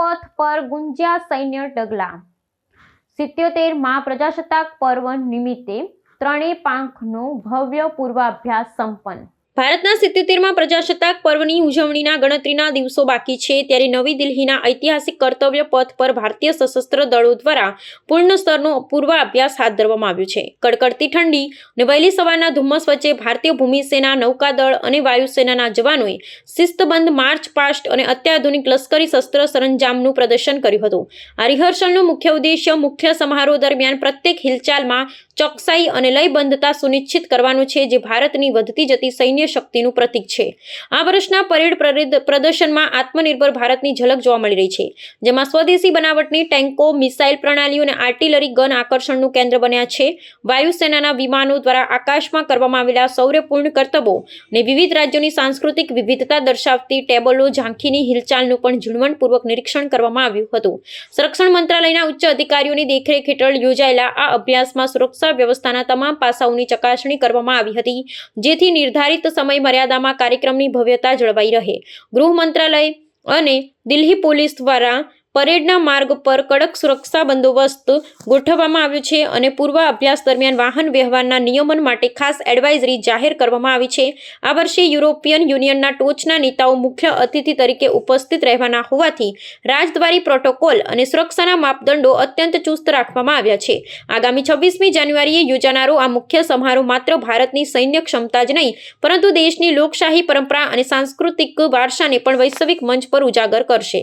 પથ પર ગુંજ્યા સૈન્ય ડગલા. સિત્યોતેરમાં પ્રજાસત્તાક પર્વ નિમિત્તે ત્રણેય પાંખનો ભવ્ય પૂર્વાભ્યાસ સંપન્ન. ભારતના સિત્યોતેરમાં પ્રજાસત્તાક પર્વની ઉજવણીના ગણતરીના દિવસો બાકી છે, ત્યારે નવી દિલ્હીના ઐતિહાસિક કર્તવ્ય પથ પર ભારતીય સશસ્ત્ર દળો દ્વારા પૂર્ણ સ્તરનો પૂર્વાભ્યાસ હાથ ધરવામાં આવ્યો છે. કડકડતી ઠંડી અને વહેલી સવારના ધુમ્મસ વચ્ચે ભારતીય ભૂમિસેના, નૌકાદળ અને વાયુસેનાના જવાનોએ શિસ્તબંધ માર્ચ પાસ્ટ અને અત્યાધુનિક લશ્કરી શસ્ત્ર સરંજામનું પ્રદર્શન કર્યું હતું. આ રિહર્સલનો મુખ્ય ઉદ્દેશ્ય મુખ્ય સમારોહ દરમિયાન પ્રત્યેક હિલચાલમાં ચોકસાઈ અને લયબંધતા સુનિશ્ચિત કરવાનું છે, જે ભારતની વધતી જતી સૈન્ય શક્તિનું પ્રતીક છે. આ વર્ષના પરેડ પ્રદર્શનમાં આત્મનિર્ભર ભારતની ઝલક જોવા મળી રહી છે, જેમાં સ્વદેશી બનાવટની ટેન્કો, મિસાઇલ પ્રણાલીઓ અને આર્ટિલરી ગન આકર્ષણનું કેન્દ્ર બન્યા છે. વાયુસેનાના વિમાનો દ્વારા આકાશમાં કરવામાં આવેલા સૌર્યપૂર્ણ કરતબો અને વિવિધ રાજ્યોની સાંસ્કૃતિક વિવિધતા દર્શાવતી ટેબલો ઝાંખીની હિલચાલનું પણ ઝીણવટપૂર્વક નિરીક્ષણ કરવામાં આવ્યું હતું. સંરક્ષણ મંત્રાલયના ઉચ્ચ અધિકારીઓની દેખરેખ હેઠળ યોજાયેલા આ અભ્યાસમાં સુરક્ષા વ્યવસ્થાના તમામ પાસાઓની ચકાસણી કરવામાં આવી હતી, જેથી નિર્ધારિત સમય મર્યાદામાં કાર્યક્રમની ભવ્યતા જળવાઈ રહે. ગૃહ મંત્રાલય અને દિલ્હી પોલીસ દ્વારા પરેડના માર્ગ પર કડક સુરક્ષા બંદોબસ્ત ગોઠવવામાં આવ્યો છે અને પૂર્વ અભ્યાસ દરમિયાન વાહન વ્યવહારના નિયમન માટે ખાસ એડવાઇઝરી જાહેર કરવામાં આવી છે. આ વર્ષે યુરોપિયન યુનિયનના ટોચના નેતાઓ મુખ્ય અતિથિ તરીકે ઉપસ્થિત રહેવાના હોવાથી રાજદ્વારી પ્રોટોકોલ અને સુરક્ષાના માપદંડો અત્યંત ચુસ્ત રાખવામાં આવ્યા છે. આગામી છવ્વીસમી જાન્યુઆરીએ યોજાનારો આ મુખ્ય સમારોહ માત્ર ભારતની સૈન્ય ક્ષમતા જ નહીં, પરંતુ દેશની લોકશાહી પરંપરા અને સાંસ્કૃતિક વારસાને પણ વૈશ્વિક મંચ પર ઉજાગર કરશે.